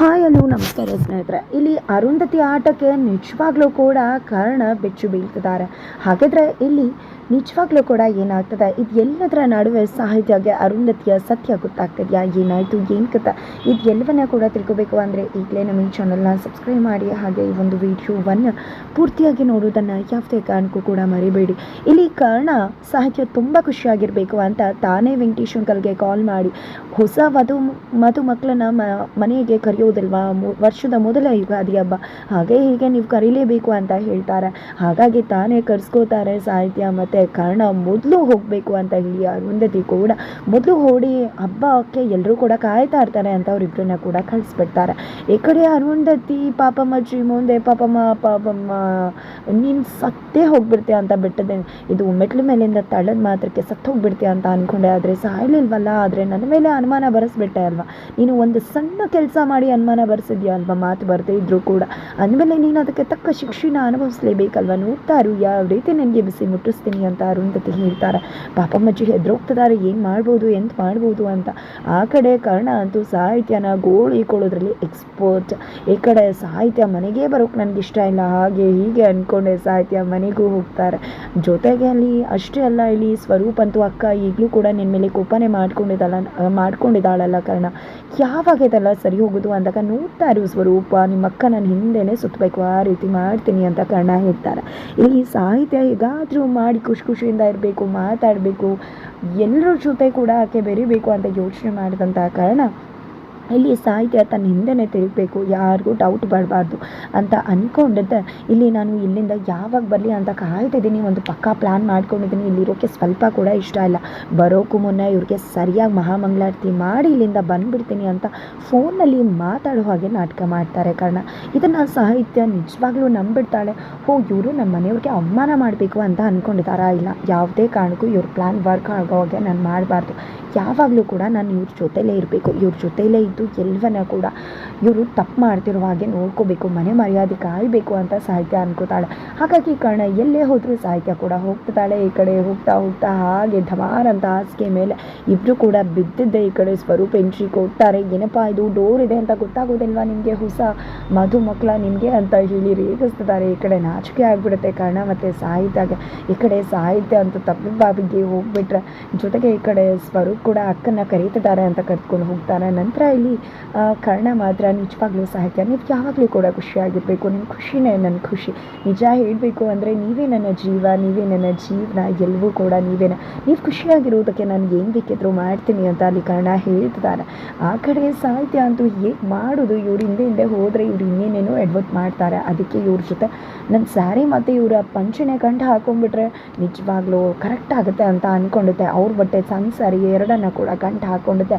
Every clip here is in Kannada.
ಹಾಯ್ ಅಲ್ಲೂ ನಮಸ್ಕಾರ ಸ್ನೇಹಿತರೆ. ಇಲ್ಲಿ ಅರುಂಧತಿ ಆಟಕ್ಕೆ ನಿಜವಾಗ್ಲೂ ಕೂಡ ಕಾರಣ ಬೆಚ್ಚು ಬೀಳ್ತಿದ್ದಾರೆ. ಹಾಗಿದ್ರೆ ಇಲ್ಲಿ ನಿಜವಾಗ್ಲೂ ಕೂಡ ಏನಾಗ್ತದೆ? ಇದು ಎಲ್ಲದರ ನಡುವೆ ಸಾಹಿತ್ಯಗೆ ಅರುಂಧತಿಯ ಸತ್ಯ ಗೊತ್ತಾಗ್ತಿದೆಯಾ? ಏನಾಯಿತು? ಏನು ಕತ ಇದು ಎಲ್ಲವನ್ನ ಕೂಡ ತಿಳ್ಕೊಬೇಕು ಅಂದರೆ ಈಗಲೇ ನಮ್ಮ ಈ ಚಾನಲ್ನ ಸಬ್ಸ್ಕ್ರೈಬ್ ಮಾಡಿ. ಹಾಗೆ ಈ ಒಂದು ವಿಡಿಯೋವನ್ನು ಪೂರ್ತಿಯಾಗಿ ನೋಡೋದನ್ನು ಯಾವುದೇ ಕಾರಣಕ್ಕೂ ಕೂಡ ಮರಿಬೇಡಿ. ಇಲ್ಲಿ ಕಾರಣ ಸಾಹಿತ್ಯ ತುಂಬ ಖುಷಿಯಾಗಿರಬೇಕು ಅಂತ ತಾನೇ ವೆಂಕಟೇಶ್ ಅಂಕಲ್ಗೆ ಕಾಲ್ ಮಾಡಿ. ಹೊಸ ವಧು ಮಧು ಮಕ್ಕಳನ್ನ ಮನೆಗೆ ಕರೆಯೋದಿಲ್ವಾ ಮು- ವರ್ಷದ ಮೊದಲ ಯುಗಾದಿ ಹಬ್ಬ. ಹಾಗೆ ಹೀಗೆ ನೀವು ಕರೀಲೇಬೇಕು ಅಂತ ಹೇಳ್ತಾರೆ. ಹಾಗಾಗಿ ತಾನೇ ಕರ್ಸ್ಕೋತಾರೆ ಸಾಹಿತ್ಯ ಮತ್ತು ಕಾರಣ ಮೊದಲು ಹೋಗಬೇಕು ಅಂತ ಹೇಳಿ ಅರುಂಧತಿ ಕೂಡ. ಮೊದಲು ಹೋಡಿ ಹಬ್ಬಕ್ಕೆ ಎಲ್ಲರೂ ಕೂಡ ಕಾಯ್ತಾ ಇರ್ತಾರೆ ಅಂತ ಅವರಿಬ್ಬರನ್ನ ಕೂಡ ಕಳಿಸ್ಬಿಡ್ತಾರೆ. ಈ ಕಡೆ ಅರುಂಧತಿ ಪಾಪಮ್ಮ ಮುಂದೆ ಪಾಪಮ್ಮ ಪಾಪಮ್ಮ, ನೀನು ಸತ್ತೇ ಹೋಗ್ಬಿಡ್ತೀಯ ಅಂತ ಬಿಟ್ಟದೆ. ಇದು ಮೆಟ್ಲು ಮೇಲಿಂದ ತಳದ ಮಾತ್ರಕ್ಕೆ ಸತ್ತು ಹೋಗ್ಬಿಡ್ತೀಯ ಅಂತ ಅನ್ಕೊಂಡೆ. ಆದರೆ ಸಾಯ್ಲಿಲ್ವಲ್ಲ? ಆದರೆ ನನ್ನ ಮೇಲೆ ಅನುಮಾನ ಬರೆಸ್ಬಿಟ್ಟೆ ಅಲ್ವಾ? ನೀನು ಒಂದು ಸಣ್ಣ ಕೆಲಸ ಮಾಡಿ ಅನುಮಾನ ಬರ್ಸಿದ್ಯಾ ಅಲ್ವಾ ಮಾತು ಬರದೇ ಇದ್ರೂ ಕೂಡ. ಅಂದಮೇಲೆ ನೀನು ಅದಕ್ಕೆ ತಕ್ಕ ಶಿಕ್ಷೆನ ಅನುಭವಿಸಲೇಬೇಕಲ್ವ? ನೋಡ್ತಾರು ಯಾವ ರೀತಿ ನನಗೆ ಬಿಸಿ ಮುಟ್ಟಿಸ್ತೀನಿ ಅಂತ ಅರುಂಧತಿ ಹೇಳ್ತಾರೆ. ಮಜ್ಜಿ ಹೆದ್ರೋಗ್ತಿದ್ದಾರೆ ಏನು ಮಾಡ್ಬೋದು, ಎಂತ ಮಾಡ್ಬೋದು ಅಂತ. ಆ ಕಡೆ ಕರ್ಣ ಅಂತೂ ಸಾಹಿತ್ಯನ ಗೋಳಿಕೊಳ್ಳೋದ್ರಲ್ಲಿ ಎಕ್ಸ್ಪರ್ಟ್ ಈ ಕಡೆ ಸಾಹಿತ್ಯ ಮನೆಗೆ ಬರೋಕ್ಕೆ ನನಗೆ ಇಷ್ಟ ಇಲ್ಲ. ಹಾಗೆ ಹೀಗೆ ಅಂದ್ಕೊಂಡೆ ಸಾಹಿತ್ಯ ಮನೆಗೂ ಹೋಗ್ತಾರೆ. ಜೊತೆಗೆ ಅಲ್ಲಿ ಅಷ್ಟೇ ಅಲ್ಲ, ಇಲ್ಲಿ ಸ್ವರೂಪ ಅಂತೂ ಅಕ್ಕ ಈಗಲೂ ಕೂಡ ನಿನ್ನ ಮೇಲೆ ಕೋಪನೆ ಮಾಡ್ಕೊಂಡಿದ್ದಲ್ಲ ಮಾಡ್ಕೊಂಡಿದ್ದಾಳಲ್ಲ ಕರ್ಣ. ಯಾವಾಗ ಇದೆಲ್ಲ ಸರಿ ಹೋಗೋದು ಅಂದಾಗ ನೋಡ್ತಾ ಇರುವ ಸ್ವರೂಪ, ನಿಮ್ಮ ಅಕ್ಕ ಹಿಂದೆನೇ ಸುತ್ತಬೇಕು, ಆ ರೀತಿ ಮಾಡ್ತೀನಿ ಅಂತ ಕರ್ಣ ಹೇಳ್ತಾರೆ ಇಲ್ಲಿ ಸಾಹಿತ್ಯ ಹೇಗಾದರೂ ಮಾಡಿ ಖುಷಿ ಖುಷಿಯಿಂದ ಇರಬೇಕು, ಮಾತಾಡಬೇಕು ಎಲ್ಲರ ಜೊತೆ ಕೂಡ ಆಕೆ ಬೆರಿಬೇಕು ಅಂತ ಯೋಚನೆ ಮಾಡಿದಂಥ ಕಾರಣ ಇಲ್ಲಿ ಸಾಹಿತ್ಯ ತನ್ನ ಹಿಂದೆನೇ ತಿರುಗಬೇಕು, ಯಾರಿಗೂ ಡೌಟ್ ಬರಬಾರ್ದು ಅಂತ ಅಂದ್ಕೊಂಡಿದ್ದೆ ಇಲ್ಲಿ ನಾನು ಇಲ್ಲಿಂದ ಯಾವಾಗ ಬರಲಿ ಅಂತ ಕಾಯ್ತಿದ್ದೀನಿ ಒಂದು ಪಕ್ಕಾ ಪ್ಲ್ಯಾನ್ ಮಾಡ್ಕೊಂಡಿದ್ದೀನಿ. ಇಲ್ಲಿರೋಕ್ಕೆ ಸ್ವಲ್ಪ ಕೂಡ ಇಷ್ಟ ಇಲ್ಲ. ಬರೋಕ್ಕೂ ಮುನ್ನ ಇವ್ರಿಗೆ ಸರಿಯಾಗಿ ಮಹಾಮಂಗಳಾರತಿ ಮಾಡಿ ಇಲ್ಲಿಂದ ಬಂದುಬಿಡ್ತೀನಿ ಅಂತ ಫೋನಲ್ಲಿ ಮಾತಾಡೋ ಹಾಗೆ ನಾಟಕ ಮಾಡ್ತಾರೆ ಕಾರಣ. ಇದನ್ನು ಸಾಹಿತ್ಯ ನಿಜವಾಗ್ಲೂ ನಂಬಿಡ್ತಾಳೆ. ಹೋ, ಇವರು ನಮ್ಮ ಮನೆಯವ್ರಿಗೆ ಅವಮಾನ ಮಾಡಬೇಕು ಅಂತ ಅಂದ್ಕೊಂಡಿದ್ದಾರಾ ಇಲ್ಲ, ಯಾವುದೇ ಕಾರಣಕ್ಕೂ ಇವ್ರ ಪ್ಲ್ಯಾನ್ ವರ್ಕ್ ಆಗೋ ಹಾಗೆ ನಾನು ಮಾಡಬಾರ್ದು. ಯಾವಾಗಲೂ ಕೂಡ ನಾನು ಇವ್ರ ಜೊತೆಲೇ ಇರಬೇಕು. ಇವ್ರ ಜೊತೆಲೇ ಇದ್ದು ಎಲ್ಲವನ್ನ ಕೂಡ ಇವರು ತಪ್ಪು ಮಾಡ್ತಿರೋ ಹಾಗೆ ನೋಡ್ಕೋಬೇಕು. ಮನೆ ಮರ್ಯಾದೆ ಕಾಯಬೇಕು ಅಂತ ಸಾಹಿತ್ಯ ಅನ್ಕೋತಾಳೆ. ಹಾಗಾಗಿ ಕಾರಣ ಎಲ್ಲೇ ಹೋದರೂ ಸಾಹಿತ್ಯ ಕೂಡ ಹೋಗ್ತಾಳೆ ಈ ಕಡೆ, ಹೋಗ್ತಾ ಹೋಗ್ತಾ ಹಾಗೆ ಧಮಾರ್ ಅಂತ ಹಾಸಿಗೆ ಮೇಲೆ ಇಬ್ಬರು ಕೂಡ ಬಿದ್ದಿದ್ದೆ ಈ ಕಡೆ ಸ್ವರೂಪ ಎಂಟ್ರಿ ಕೊಡ್ತಾರೆ. ಏನಪ್ಪಾ ಇದು ಡೋರ್ ಇದೆ ಅಂತ ಗೊತ್ತಾಗೋದಿಲ್ವಾ ನಿಮಗೆ? ಹೊಸ ಮಧುಮಕ್ಕಳ ನಿಮಗೆ ಅಂತ ಹೇಳಿ ರೇಗಿಸ್ತಿದ್ದಾರೆ. ಈ ಕಡೆ ನಾಚಿಕೆ ಆಗಿಬಿಡುತ್ತೆ ಕಾರಣ ಮತ್ತು ಸಾಹಿತ್ಯಗೆ. ಈ ಕಡೆ ಸಾಹಿತ್ಯ ಅಂತ ತಪ್ಪು ಬಾಬಿಗೆ ಹೋಗ್ಬಿಟ್ರೆ ಜೊತೆಗೆ ಈ ಕಡೆ ಸ್ವರೂಪ್ ಕೂಡ ಅಕ್ಕನ ಕರೀತಿದ್ದಾರೆ ಅಂತ ಕರ್ಕೊಂಡು ಹೋಗ್ತಾರೆ. ನಂತರ ಇಲ್ಲಿ ಕರ್ಣ ಮಾತ್ರ ನಿಜವಾಗ್ಲೂ ಸಾಹಿತ್ಯ ನೀವು ಯಾವಾಗಲೂ ಕೂಡ ಖುಷಿಯಾಗಿರಬೇಕು. ನಿಮ್ಮ ಖುಷಿನೇ ನನ್ನ ಖುಷಿ. ನಿಜ ಹೇಳಬೇಕು ಅಂದರೆ ನೀವೇ ನನ್ನ ಜೀವ, ನೀವೇ ನನ್ನ ಜೀವನ, ಎಲ್ಲವೂ ಕೂಡ ನೀವೇನ ನೀವು ಖುಷಿಯಾಗಿರೋದಕ್ಕೆ ನಾನು ಏನು ಬೇಕಿದ್ರು ಮಾಡ್ತೀನಿ ಅಂತ ಅಲ್ಲಿ ಕರ್ಣ ಹೇಳ್ತಿದ್ದಾರೆ ಆ ಕಡೆ ಸಾಹಿತ್ಯ ಅಂತೂ ಹೇಗೆ ಮಾಡೋದು? ಇವ್ರು ಹಿಂದೆ ಹಿಂದೆ ಹೋದರೆ ಇವ್ರು ಇನ್ನೇನೇನೋ ಎಡ್ವರ್ಟ್ ಮಾಡ್ತಾರೆ. ಅದಕ್ಕೆ ಇವ್ರ ಜೊತೆ ನನ್ನ ಸ್ಯಾರಿ ಮತ್ತು ಇವರ ಪಂಚನೆ ಕಂಡು ಹಾಕೊಂಡ್ಬಿಟ್ರೆ ನಿಜವಾಗ್ಲೂ ಕರೆಕ್ಟ್ ಆಗುತ್ತೆ ಅಂತ ಅಂದ್ಕೊಂಡಿದ್ದೆ ಅವ್ರ ಬಟ್ಟೆ ಸಣ್ಣ ಸ್ಯಾರಿ ಎರಡನ್ನ ಕೂಡ ಗಂಟು ಹಾಕ್ಕೊಂಡಿದ್ದೆ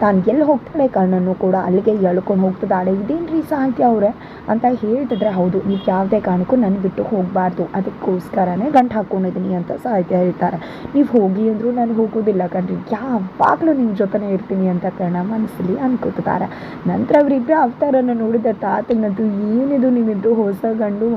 ತಾನು ಎಲ್ಲಿ ಹೋಗ್ತಾಳೆ ಕಣ್ಣನ್ನು ಕೂಡ ಅಲ್ಲಿಗೆ ಎಳ್ಕೊಂಡು ಹೋಗ್ತಿದ್ದಾಳೆ. ಇದೇನ್ರಿ ಸಾಹಿತ್ಯ ಅವರೇ? ಅಂತ ಹೇಳ್ತಿದ್ರೆ ಹೌದು ನೀವು ಯಾವುದೇ ಕಾರಣಕ್ಕೂ ನನ್ನ ಬಿಟ್ಟು ಹೋಗಬಾರ್ದು. ಅದಕ್ಕೋಸ್ಕರನೇ ಗಂಟು ಹಾಕ್ಕೊಂಡಿದ್ದೀನಿ ಅಂತ ಸಾಹಿತ್ಯ ಹೇಳ್ತಾರೆ. ನೀವು ಹೋಗಿ ಅಂದರೂ ನಾನು ಹೋಗೋದಿಲ್ಲ ಕಣ್ರಿ. ಯಾವಾಗಲೂ ನಿಮ್ಮ ಜೊತೆನೇ ಇರ್ತೀನಿ ಅಂತ ಕಣ ಮನಸ್ಸಲ್ಲಿ ಅನ್ಕೋತಿದ್ದಾರೆ. ನಂತರ ಅವರಿಬ್ಬರ ಅವತಾರನ ನೋಡಿದ ತಾತನಂತೂ ಏನಿದು ನಿಮ್ಮಿಬ್ಬರು ಹೊಸ ಗಂಡು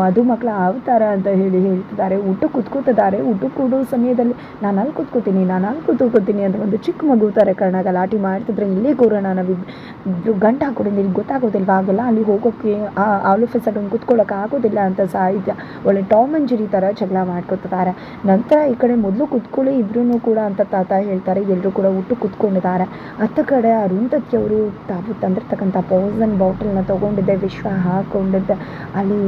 ಮಧುಮಕ್ಕಳ ಅವತಾರ ಅಂತ ಹೇಳಿ ಹೇಳ್ತಿದ್ದಾರೆ. ಊಟ ಕೂತ್ಕೋತಿದ್ದಾರೆ. ಊಟ ಕೊಡೋ ಸಮಯದಲ್ಲಿ ನಾನು ಅಲ್ಲಿ ಕೂತ್ಕೋತೀನಿ, ನಾನು ಅಲ್ಲಿ ಕೂತ್ಕೋತೀನಿ. ಅಂತ ಒಂದು ಚಿಕ್ಕ ಮಗು ಥರ ಕರ್ಣ ಗಲಾಟೆ ಮಾಡ್ತಿದ್ರೆ ಇಲ್ಲೇ ಕೂರೋಣ ನಾವಿಬ್ರು ಗಂಟು ಹಾಕೊಂಡಿದ್ದೀನಿ ಗೊತ್ತಾಗೋದಿಲ್ವ? ಆಗಲ್ಲ ಅಲ್ಲಿ ಹೋಗೋಕ್ಕೆ ಆ ಆಫೀಸ್ ಅದನ್ನು ಕುತ್ಕೊಳ್ಳೋಕೆ ಆಗೋದಿಲ್ಲ ಅಂತ ಸಾಹಿತ್ಯ. ಒಳ್ಳೆ ಟಾಮ್ ಅಂಡ್ ಜೆರಿ ಥರ ಜಗಳ ಮಾಡ್ಕೊತಿದ್ದಾರೆ. ನಂತರ ಈ ಕಡೆ ಮೊದಲು ಕುತ್ಕೊಳ್ಳಿ ಇಬ್ಬರೂ ಕೂಡ ಅಂತ ತಾತ ಹೇಳ್ತಾರೆ. ಎಲ್ಲರೂ ಕೂಡ ಊಟ ಕೂತ್ಕೊಂಡಿದ್ದಾರೆ. ಅತ್ತ ಕಡೆ ಅರುಂಧತಿ ಅವರು ತಾವು ತಂದಿರ್ತಕ್ಕಂಥ ಪೌಸನ್ ಬಾಟಲ್ನ ತೊಗೊಂಡಿದ್ದೆ. ವಿಶ್ವ ಹಾಕ್ಕೊಂಡಿದ್ದೆ ಅಲ್ಲಿ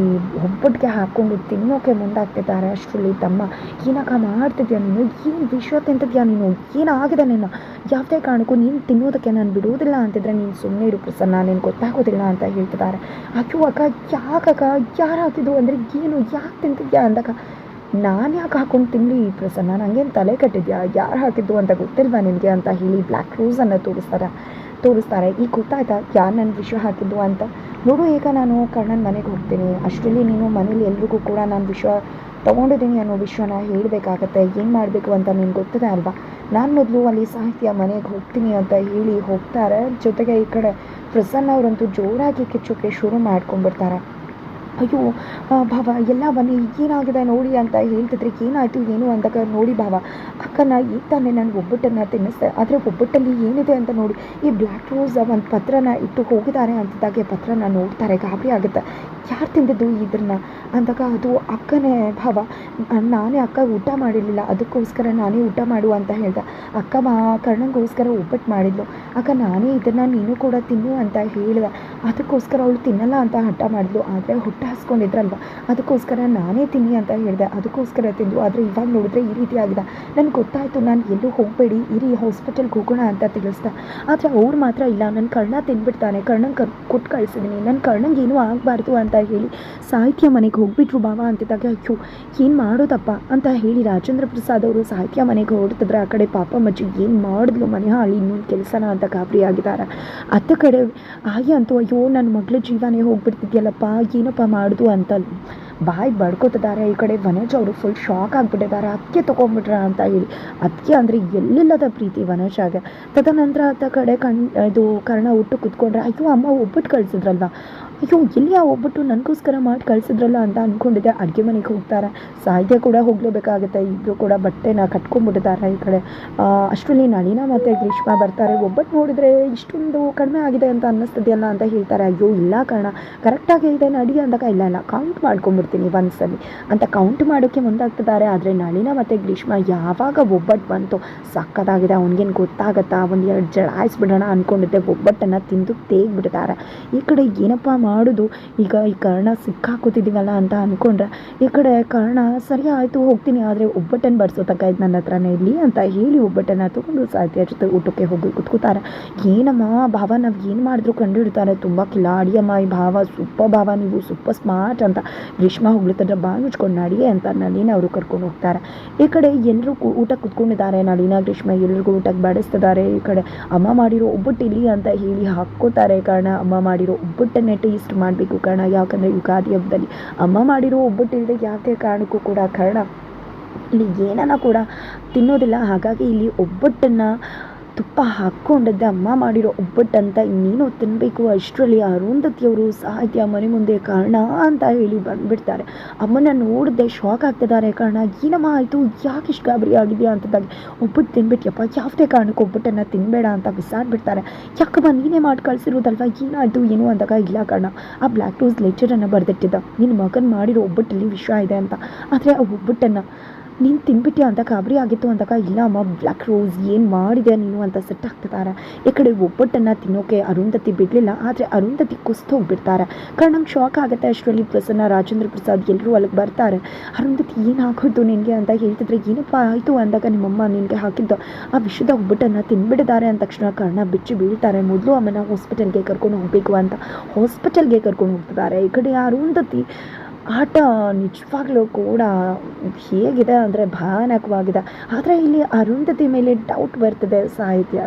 ಒಬ್ಬಟ್ಟಿಗೆ ಹಾಕ್ಕೊಂಡು ತಿನ್ನೋಕೆ ಮುಂದಾಗ್ತಿದ್ದಾರೆ ಅಷ್ಟರಲ್ಲಿ ತಮ್ಮ ಏನಕ್ಕ ಮಾಡ್ತಿದ್ಯಾ ನೀನು? ಏನು ವಿಶ್ವ ತಿಂತಿದ್ಯಾ ನೀನು? ಏನಾಗಿದೆ ನಿನ್ನ? ಯಾವುದೇ ಕಾರಣಕ್ಕೂ ನೀನು ತಿನ್ನೋದಕ್ಕೆ ನಾನು ಬಿಡೋದಿಲ್ಲ ಅಂತಿದ್ರೆ ನೀನು ಸುಮ್ಮನೆ ಇರು ಪ್ರಸನ್ನ ನೀನು ಗೊತ್ತಾಗೋದಿಲ್ಲ ಅಂತ ಹೇಳ್ತಿದ್ದಾರೆ. ಅಯ್ಯೋ ಅಕ್ಕ ಯಾಕಕ್ಕ ಯಾರು ಹಾಕಿದ್ದು ಅಂದರೆ ಏನು, ಯಾಕೆ ತಿಂತಿದ್ಯಾ ಅಂದಾಗ, ನಾನು ಯಾಕೆ ಹಾಕೊಂಡು ತಿನ್ನಲಿ ಪ್ರಸನ್ನ ನನಗೇನು ತಲೆ ಕಟ್ಟಿದ್ಯಾ, ಯಾರು ಹಾಕಿದ್ದು ಅಂತ ಗೊತ್ತಿಲ್ವಾ ನಿನಗೆ ಅಂತ ಹೇಳಿ ಬ್ಲ್ಯಾಕ್ ರೋಸನ್ನು ತೋರಿಸ್ತಾರೆ. ತೋರಿಸ್ತಾರೆ. ಈಗ ಗೊತ್ತಾಯ್ತಾ ಯಾರು ನನ್ನ ವಿಷ ಹಾಕಿದ್ದು ಅಂತ? ನೋಡು ಈಗ ನಾನು ಕರ್ಣನ ಮನೆಗೆ ಹೋಗ್ತೀನಿ. ಅಷ್ಟರಲ್ಲಿ ನೀನು ಮನೇಲಿ ಎಲ್ರಿಗೂ ಕೂಡ ನಾನು ವಿಷ ತೊಗೊಂಡಿದ್ದೀನಿ ಅನ್ನೋ ವಿಷಯನ ಹೇಳಬೇಕಾಗತ್ತೆ. ಏನು ಮಾಡಬೇಕು ಅಂತ ನಿನ್ಗೆ ಗೊತ್ತಿದೆ ಅಲ್ವಾ? ನಾನು ಮೊದಲು ಅಲ್ಲಿ ಸಾಹಿತ್ಯ ಮನೆಗೆ ಹೋಗ್ತೀನಿ ಅಂತ ಹೇಳಿ ಹೋಗ್ತಾರೆ. ಜೊತೆಗೆ ಈ ಕಡೆ ಪ್ರಸನ್ನ ಅವರಂತೂ ಜೋರಾಗಿ ಕಿಚ್ಚೋಕೆ ಶುರು ಮಾಡ್ಕೊಂಡ್ಬಿಡ್ತಾರೆ. ಅಯ್ಯೋ ಭಾವ, ಎಲ್ಲ ಬನ್ನಿ, ಏನಾಗಿದೆ ನೋಡಿ ಅಂತ ಹೇಳ್ತಿದ್ರೆ ಏನಾಯಿತು, ಏನು ಅಂದಾಗ ನೋಡಿ ಭಾವ. ಅಕ್ಕನ ಈಗ ತಾನೇ ನಾನು ಒಬ್ಬಟ್ಟನ್ನು ತಿನ್ನಿಸ್ದೆ ಆದರೆ ಒಬ್ಬಟ್ಟಲ್ಲಿ ಏನಿದೆ ಅಂತ ನೋಡಿ. ಈ ಬ್ಲ್ಯಾಕ್ ರೋಸ್ ಒಂದು ಪತ್ರನ ಇಟ್ಟು ಹೋಗಿದ್ದಾರೆ ಅಂತಿದ್ದಾಗೆ ಪತ್ರನ ನೋಡ್ತಾರೆ, ಗಾಬರಿ ಆಗುತ್ತೆ. ಯಾರು ತಿಂದಿದ್ದು ಇದನ್ನ ಅಂದಾಗ ಅದು ಅಕ್ಕನೇ ಭಾವ. ನಾನೇ ಅಕ್ಕ ಊಟ ಮಾಡಿರಲಿಲ್ಲ, ಅದಕ್ಕೋಸ್ಕರ ನಾನೇ ಊಟ ಮಾಡು ಅಂತ ಹೇಳ್ದೆ. ಅಕ್ಕ ಮಾ, ಕರ್ಣಂಗೋಸ್ಕರ ಒಬ್ಬಟ್ಟು ಮಾಡಿದ್ಲು. ಅಕ್ಕ ನಾನೇ ಇದನ್ನು ನೀನು ಕೂಡ ತಿನ್ನು ಅಂತ ಹೇಳಿದೆ. ಅದಕ್ಕೋಸ್ಕರ ಅವಳು ತಿನ್ನಲ್ಲ ಅಂತ ಹಠ ಮಾಡಿದ್ಲು. ಆದರೆ ಹೊಟ್ಟೆ ಹಾಸ್ಕೊಂಡಿದ್ರಲ್ವ? ಅದಕ್ಕೋಸ್ಕರ ನಾನೇ ತಿನ್ನಿ ಅಂತ ಹೇಳಿದೆ. ಅದಕ್ಕೋಸ್ಕರ ತಿಂದು ಆದರೆ ಇವಾಗ ನೋಡಿದ್ರೆ ಈ ರೀತಿ ಆಗಿದೆ. ನನಗೆ ಗೊತ್ತಾಯಿತು, ನಾನು ಎಲ್ಲೂ ಹೋಗಬೇಡಿ. ಇರಿ ಹಾಸ್ಪಿಟಲ್ಗೆ ಹೋಗೋಣ ಅಂತ ತಿಳಿಸ್ದೆ. ಆದರೆ ಅವ್ರು ಮಾತ್ರ ಇಲ್ಲ. ನನ್ನ ಕರ್ಣ ತಿನ್ಬಿಡ್ತಾನೆ. ಕರ್ಣಂಗೆ ಕರ್ ಕೊಟ್ಟು ಕಳಿಸಿದ್ದೀನಿ ನನ್ನ ಕರ್ಣಂಗೆ ಏನೂ ಆಗಬಾರ್ದು ಅಂತ ಹೇಳಿ ಸಾಹಿತ್ಯ ಮನೆಗೆ ಹೋಗ್ಬಿಟ್ರು ಬಾವ ಅಂತಿದ್ದಾಗ, ಅಯ್ಯೋ, ಏನು ಮಾಡೋದಪ್ಪ? ಅಂತ ಹೇಳಿ ರಾಜೇಂದ್ರ ಪ್ರಸಾದ್ ಅವರು ಸಾಹಿತ್ಯ ಮನೆಗೆ ಹೊರಡ್ತಿದ್ರೆ ಆ ಕಡೆ ಪಾಪ ಮಜ್ಜಿ ಏನು ಮಾಡಿದ್ಲು ಮನೆ ಹಾಳಿ ಇನ್ನೊಂದು ಕೆಲಸನ ಅಂತ ಗಾಬರಿ ಆಗಿದ್ದಾರೆ ಅತ್ತ ಕಡೆ ಆಗಿ ಅಂತೂ, ಅಯ್ಯೋ ನನ್ನ ಮಗಳ ಜೀವನೇ ಹೋಗ್ಬಿಡ್ತಿದ್ಯಲ್ಲಪ್ಪ? ಏನಪ್ಪ ಮಾಡೋದು ಅಂತ ಬಾಯಿ ಬಡ್ಕೊತಿದ್ದಾರೆ ಈ ಕಡೆ ವನಜ್ ಅವರು ಫುಲ್ ಶಾಕ್ ಆಗಿಬಿಟ್ಟಿದ್ದಾರೆ. ಅಕ್ಕಿ ತೊಗೊಂಬಿಟ್ರ ಅಂತ ಹೇಳಿ. ಅದಕ್ಕೆ ಅಂದರೆ ಎಲ್ಲಿಲ್ಲದ ಪ್ರೀತಿ ವನಜಾಗೆ ತದನಂತರ ಆತ ಕಡೆ ಕಣ್ ಇದು ಕರ್ಣ ಉಟ್ಟು ಕುತ್ಕೊಂಡ್ರೆ, ಅಯ್ಯೋ, ಅಮ್ಮ ಒಬ್ಬಟ್ಟು ಕಳಿಸಿದ್ರಲ್ವ? ಅಯ್ಯೋ, ಎಲ್ಲಿ ಆ ಒಬ್ಬಟ್ಟು ನನಗೋಸ್ಕರ ಮಾಡಿ ಕಳಿಸಿದ್ರಲ್ಲ ಅಂತ ಅಂದ್ಕೊಂಡಿದ್ದೆ ಅಡುಗೆ ಮನೆಗೆ ಹೋಗ್ತಾರೆ. ಸಾಹಿತ್ಯ ಕೂಡ ಹೋಗಲೇಬೇಕಾಗುತ್ತೆ. ಇಬ್ಬರು ಕೂಡ ಬಟ್ಟೆನ ಕಟ್ಕೊಂಡ್ಬಿಟ್ಟಿದ್ದಾರೆ ಈ ಕಡೆ. ಅಷ್ಟರಲ್ಲಿ ನಳಿನ ಮತ್ತು ಗ್ರೀಷ್ಮ ಬರ್ತಾರೆ. ಒಬ್ಬಟ್ಟು ನೋಡಿದರೆ ಇಷ್ಟೊಂದು ಕಡಿಮೆ ಆಗಿದೆ ಅಂತ ಅನ್ನಿಸ್ತದೆಯಲ್ಲ ಅಂತ ಹೇಳ್ತಾರೆ. ಅಯ್ಯೋ, ಇಲ್ಲ ಕಾರಣ. ಕರೆಕ್ಟಾಗಿ ಇದೆ ಅಡುಗೆ ಅಂದಾಗ, ಇಲ್ಲ ಇಲ್ಲ. ಕೌಂಟ್ ಮಾಡ್ಕೊಂಡ್ಬಿಡ್ತೀನಿ ಒಂದ್ಸಲಿ ಅಂತ ಕೌಂಟ್ ಮಾಡೋಕ್ಕೆ ಮುಂದಾಗ್ತಿದ್ದಾರೆ. ಆದರೆ ನಳಿನ ಮತ್ತು ಗ್ರೀಷ್ಮ ಯಾವಾಗ ಒಬ್ಬಟ್ಟು ಬಂತು? ಸಕ್ಕತ್ತಾಗಿದೆ ಅವ್ನಿಗೇನು ಗೊತ್ತಾಗತ್ತಾ? ಒಂದು ಎರಡು ಜಳಾಯಿಸ್ಬಿಡೋಣ ಅಂದ್ಕೊಂಡಿದ್ದೆ ಒಬ್ಬಟ್ಟನ್ನು ತಿಂದು ತೇಗ್ಬಿಡ್ತಾರೆ ಈ ಕಡೆ ಏನಪ್ಪ ಮಾಡೋದು. ಈಗ ಈ ಕರ್ಣ ಸಿಕ್ಕಾಕೋತಿದ್ದೀವಲ್ಲ ಅಂತ ಅಂದ್ಕೊಂಡ್ರೆ ಈ ಕಡೆ ಕರ್ಣ, ಸರಿ ಆಯಿತು, ಹೋಗ್ತೀನಿ, ಆದರೆ ಒಬ್ಬಟ್ಟನ್ನು ಬಡಿಸೋ ತಕ್ಕ ಇದು ನನ್ನ ಹತ್ರನೇ ಇಲ್ಲಿ ಅಂತ ಹೇಳಿ ಒಬ್ಬಟ್ಟನ್ನು ತೊಗೊಂಡು ಸಾಹಿತ್ಯ ಜೊತೆ ಊಟಕ್ಕೆ ಹೋಗಿ ಕುತ್ಕೋತಾರೆ. ಏನಮ್ಮ, ಭಾವ, ನಾವು ಏನು ಮಾಡಿದ್ರು ಕಂಡು ಹಿಡ್ತಾರೆ ತುಂಬ ಕಿಲಾಡಿಯಮ್ಮ ಈ ಭಾವ, ಸೂಪರ್ ಭಾವ, ನೀವು ಸೂಪರ್ ಸ್ಮಾರ್ಟ್ ಅಂತ. ಗ್ರೀಷ್ಮ ಹೋಗ್ಲಿತ್ತಂದ್ರೆ ಬಾ ಮುಚ್ಕೊಂಡು ನಡಿಯೇ ಅಂತ ನಳಿನ ಅವರು ಕರ್ಕೊಂಡು ಹೋಗ್ತಾರೆ. ಈ ಕಡೆ ಎಲ್ಲರೂ ಊಟ ಕುತ್ಕೊಂಡಿದ್ದಾರೆ. ನಳಿನ, ಗ್ರೀಷ್ಮ ಎಲ್ರಿಗೂ ಊಟಕ್ಕೆ ಬಡಿಸ್ತಿದ್ದಾರೆ. ಈ ಕಡೆ ಅಮ್ಮ ಮಾಡಿರೋ ಒಬ್ಬಟ್ಟು ಇಲ್ಲಿ ಅಂತ ಹೇಳಿ ಹಾಕ್ಕೋತಾರೆ ಕಾರಣ. ಅಮ್ಮ ಮಾಡಿರೋ ಒಬ್ಬಟ್ಟನ್ನೇ ಟೇಸ್ಟ್ ಮಾಡಬೇಕು. ಕಾರಣ ಯಾಕಂದರೆ ಯುಗಾದಿ ಹಬ್ಬದಲ್ಲಿ ಅಮ್ಮ ಮಾಡಿರೋ ಒಬ್ಬಟ್ಟು ಇಲ್ಲದೆ ಯಾವುದೇ ಕಾರಣಕ್ಕೂ ಕೂಡ ಕಾರಣ ಇಲ್ಲಿ ಏನನ್ನ ಕೂಡ ತಿನ್ನೋದಿಲ್ಲ. ಹಾಗಾಗಿ ಇಲ್ಲಿ ಒಬ್ಬಟ್ಟನ್ನು ತುಪ್ಪ ಹಾಕ್ಕೊಂಡಿದ್ದೆ ಅಮ್ಮ ಮಾಡಿರೋ ಒಬ್ಬಟ್ಟು ಅಂತ ಇನ್ನೇನೋ ತಿನ್ನಬೇಕು ಅಷ್ಟರಲ್ಲಿ ಅರುಂಧತಿಯವರು ಸಾಹಿತ್ಯ ಮನೆ ಮುಂದೆ ಕಾರಣ ಅಂತ ಹೇಳಿ ಬಂದುಬಿಡ್ತಾರೆ. ಅಮ್ಮನ ನೋಡಿದೆ ಶಾಕ್ ಆಗ್ತಿದ್ದಾರೆ. ಕಾರಣ, ಏನಮ್ಮ ಆಯಿತು? ಯಾಕೆ ಇಷ್ಟು ಗಾಬರಿ ಆಗಿದೆಯಾ ಅಂತದಾಗಿ, ಒಬ್ಬಟ್ಟು ತಿನ್ಬಿಟ್ಯಪ್ಪ, ಯಾವುದೇ ಕಾರಣಕ್ಕೆ ಒಬ್ಬಟ್ಟನ್ನು ತಿನ್ನಬೇಡ ಅಂತ ಬಿಸಾಡ್ಬಿಡ್ತಾರೆ. ಯಾಕಮ್ಮ, ನೀನೇ ಮಾಡಿ ಕಳಿಸಿರೋದಲ್ವ? ಏನಾಯಿತು, ಏನು ಅಂದಾಗ ಇಲ್ಲ ಕಾರಣ. ಆ ಬ್ಲ್ಯಾಕ್ ಟೂಸ್ ಲೆಕ್ಚರನ್ನು ಬರೆದಿಟ್ಟಿದ್ದ. ನಿನ್ನ ಮಗನ ಮಾಡಿರೋ ಒಬ್ಬಟ್ಟಲ್ಲಿ ವಿಷಯ ಇದೆ ಅಂತ. ಆದರೆ ಆ ಒಬ್ಬಟ್ಟನ್ನು ನೀನು ತಿನ್ಬಿಟ್ಟಿಯಾ ಅಂತ ಕಾಬರಿ ಆಗಿತ್ತು ಅಂದಾಗ, ಇಲ್ಲ ಅಮ್ಮ ಬ್ಲ್ಯಾಕ್ ರೋಸ್ ಏನು ಮಾಡಿದೆ ನೀನು ಅಂತ ಸೆಟ್ ಆಗ್ತಿದ್ದಾರೆ ಈ ಕಡೆ ಒಬ್ಬಟ್ಟನ್ನು ತಿನ್ನೋಕೆ ಅರುಂಧತಿ ಬಿಡಲಿಲ್ಲ, ಆದರೆ ಅರುಂಧತಿ ಕುಸ್ತು ಹೋಗ್ಬಿಡ್ತಾರೆ. ಕಾರಣ ಶಾಕ್ ಆಗುತ್ತೆ ಅಷ್ಟರಲ್ಲಿ ಪ್ರಸನ್ನ, ರಾಜೇಂದ್ರ ಪ್ರಸಾದ್ ಎಲ್ಲರೂ ಅಲ್ಲಿಗೆ ಬರ್ತಾರೆ. ಅರುಂಧತಿ ಏನು ಹಾಕೋದು ನಿನಗೆ ಅಂತ ಹೇಳ್ತಿದ್ರೆ, ಏನಪ್ಪ ಆಯಿತು ಅಂದಾಗ ನಿಮ್ಮಮ್ಮ ನಿನಗೆ ಹಾಕಿದ್ದು, ಆ ವಿಷದ ಒಬ್ಬಟ್ಟನ್ನು ತಿನ್ಬಿಡಿದ್ದಾರೆ ಅಂದ ತಕ್ಷಣ ಕಾರಣ ಬಿಚ್ಚಿ ಬೀಳ್ತಾರೆ. ಮೊದಲು ಅಮ್ಮನ ಹಾಸ್ಪಿಟಲ್ಗೆ ಕರ್ಕೊಂಡು ಹೋಗಬೇಕು ಅಂತ ಹಾಸ್ಪಿಟಲ್ಗೆ ಕರ್ಕೊಂಡು ಹೋಗ್ತಿದ್ದಾರೆ. ಈ ಕಡೆ ಅರುಂಧತಿ ಆಟ ನಿಜವಾಗ್ಲೂ ಕೂಡ ಹೇಗಿದೆ ಅಂದರೆ ಭಯಾನಕವಾಗಿದೆ. ಆದರೆ ಇಲ್ಲಿ ಅರುಂಧತಿ ಮೇಲೆ ಡೌಟ್ ಬರ್ತದೆ ಸಾಹಿತ್ಯ.